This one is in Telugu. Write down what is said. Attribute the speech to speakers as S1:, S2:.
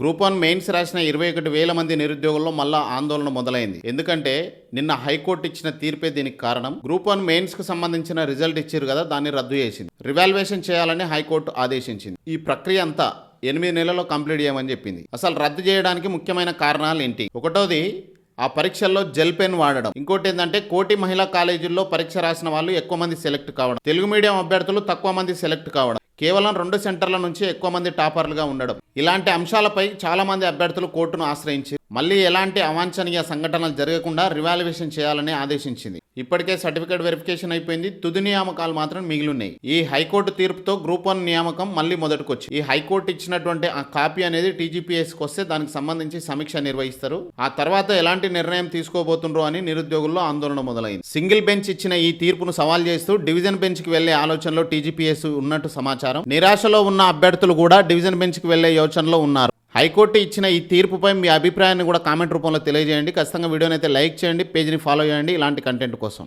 S1: గ్రూప్ వన్ మెయిన్స్ రాసిన ఇరవై ఒకటి వేల మంది నిరుద్యోగుల్లో మళ్ళా ఆందోళన మొదలైంది. ఎందుకంటే నిన్న హైకోర్టు ఇచ్చిన తీర్పే దీనికి కారణం. గ్రూప్ వన్ మెయిన్స్కు సంబంధించిన రిజల్ట్ ఇచ్చారు కదా దాన్ని రద్దు చేసింది. రివాల్యుయేషన్ చేయాలని హైకోర్టు ఆదేశించింది. ఈ ప్రక్రియ అంతా ఎనిమిది నెలల్లో కంప్లీట్ చేయమని చెప్పింది. అసలు రద్దు చేయడానికి ముఖ్యమైన కారణాలు ఏంటి? ఒకటోది ఆ పరీక్షల్లో జెల్ పెన్ వాడడం. ఇంకోటి ఏంటంటే కోటి మహిళా కాలేజీల్లో పరీక్ష రాసిన వాళ్ళు ఎక్కువ మంది సెలెక్ట్ కావడం. తెలుగు మీడియం అభ్యర్థులు తక్కువ మంది సెలెక్ట్ కావడం. కేవలం రెండు సెంటర్ల నుంచి ఎక్కువ మంది టాపర్లుగా ఉండడం. ఇలాంటి అంశాలపై చాలా మంది అభ్యర్థులు కోర్టును ఆశ్రయించి మళ్ళీ ఎలాంటి అవాంఛనీయ సంఘటనలు జరగకుండా రివాల్యుయేషన్ చేయాలని ఆదేశించింది. ఇప్పటికే సర్టిఫికేట్ వెరిఫికేషన్ అయిపోయింది. తుది నియామకాలు మాత్రం మిగిలిన్నాయి. ఈ హైకోర్టు తీర్పుతో గ్రూప్ వన్ నియామకం మళ్ళీ మొదటికొచ్చి ఈ హైకోర్టు ఇచ్చినటువంటి ఆ కాపీ అనేది టీజీపీఎస్కి వస్తే దానికి సంబంధించి సమీక్ష నిర్వహిస్తారు. ఆ తర్వాత ఎలాంటి నిర్ణయం తీసుకోబోతుండ్రో అని నిరుద్యోగుల్లో ఆందోళన మొదలైంది. సింగిల్ బెంచ్ ఇచ్చిన ఈ తీర్పును సవాల్ చేస్తూ డివిజన్ బెంచ్కి వెళ్ళే ఆలోచనలో టీజీపీఎస్ ఉన్నట్టు సమాచారం. నిరాశలో ఉన్న అభ్యర్థులు కూడా డివిజన్ బెంచ్కి వెళ్ళే యోచనలో ఉన్నారు. హైకోర్టు ఇచ్చిన ఈ తీర్పుపై మీ అభిప్రాయాన్ని కూడా కామెంట్ రూపంలో తెలియజేయండి. ఖచ్చితంగా వీడియోని అయితే లైక్ చేయండి పేజ్ని ఫాలో చేయండి. ఇలాంటి కంటెంట్ కోసం.